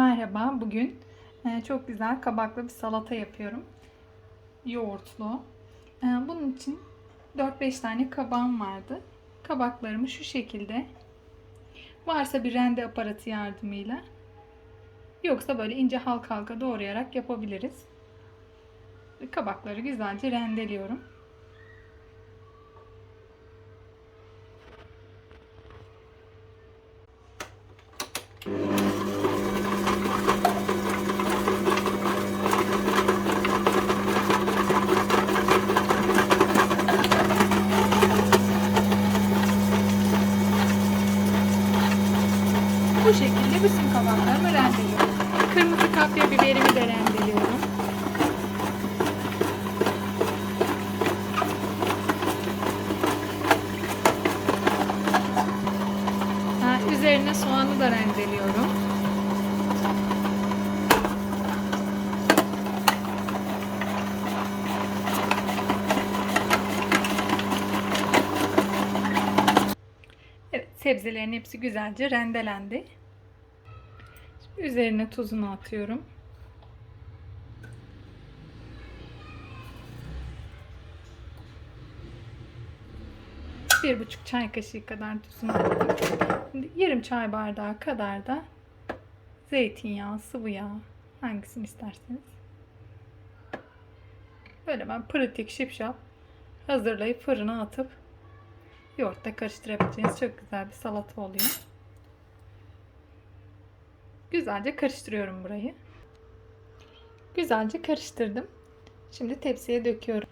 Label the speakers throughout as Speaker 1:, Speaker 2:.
Speaker 1: Merhaba, bugün e, çok güzel kabaklı bir salata yapıyorum. Yoğurtlu. E, Bunun için 4-5 tane kabağım vardı. Kabaklarımı şu şekilde varsa bir rende aparatı yardımıyla yoksa böyle ince halka halka doğrayarak yapabiliriz. Kabakları güzelce rendeliyorum. Bu şekilde bütün kabaklarımı rendeliyorum. Kırmızı kapya biberimi de rendeliyorum. Ha, üzerine soğanı da rendeliyorum. Sebzelerin hepsi güzelce rendelendi. Üzerine tuzunu atıyorum. Bir buçuk çay kaşığı kadar tuzunu attım. Yarım çay bardağı kadar da zeytinyağı, sıvı yağ hangisini isterseniz. Böyle ben pratik şipşap hazırlayıp fırına atıp yoğurtla karıştırabileceğiniz çok güzel bir salata oluyor. Güzelce karıştırıyorum burayı. Güzelce karıştırdım. Şimdi tepsiye döküyorum.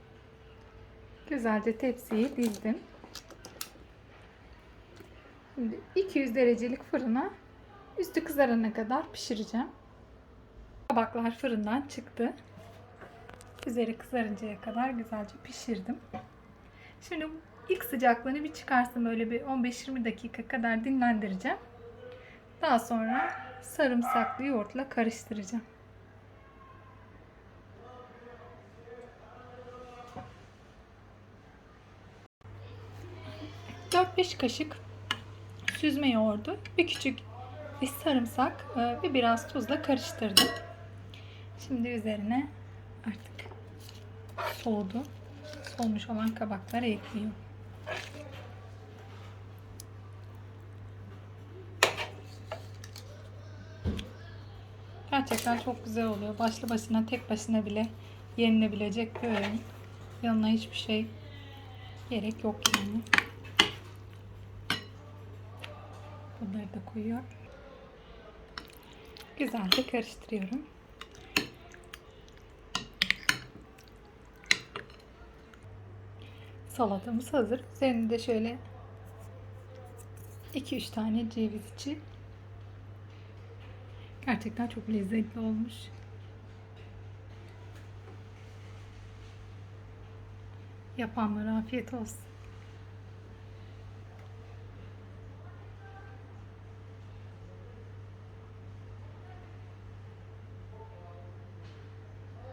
Speaker 1: Güzelce tepsiyi dizdim. Şimdi 200 derecelik fırına üstü kızarana kadar pişireceğim. Kabaklar fırından çıktı. Üzeri kızarıncaya kadar güzelce pişirdim. Şimdi ilk sıcaklığını bir çıkarsın böyle bir 15-20 dakika kadar dinlendireceğim. Daha sonra sarımsaklı yoğurtla karıştıracağım. ...4-5 kaşık süzme yoğurdu, bir küçük bir sarımsak ve biraz tuzla karıştırdım. Şimdi üzerine artık soğudu. Solmuş olan kabakları ekliyorum. Gerçekten çok güzel oluyor. Başlı başına tek başına bile yenilebilecek bir öğün. Yanına hiçbir şey gerek yok yani. Bunları da koyuyorum. Güzelce karıştırıyorum. Salatamız hazır. Üzerine de şöyle 2-3 tane ceviz içi Gerçekten çok lezzetli olmuş. Yapanlara afiyet olsun.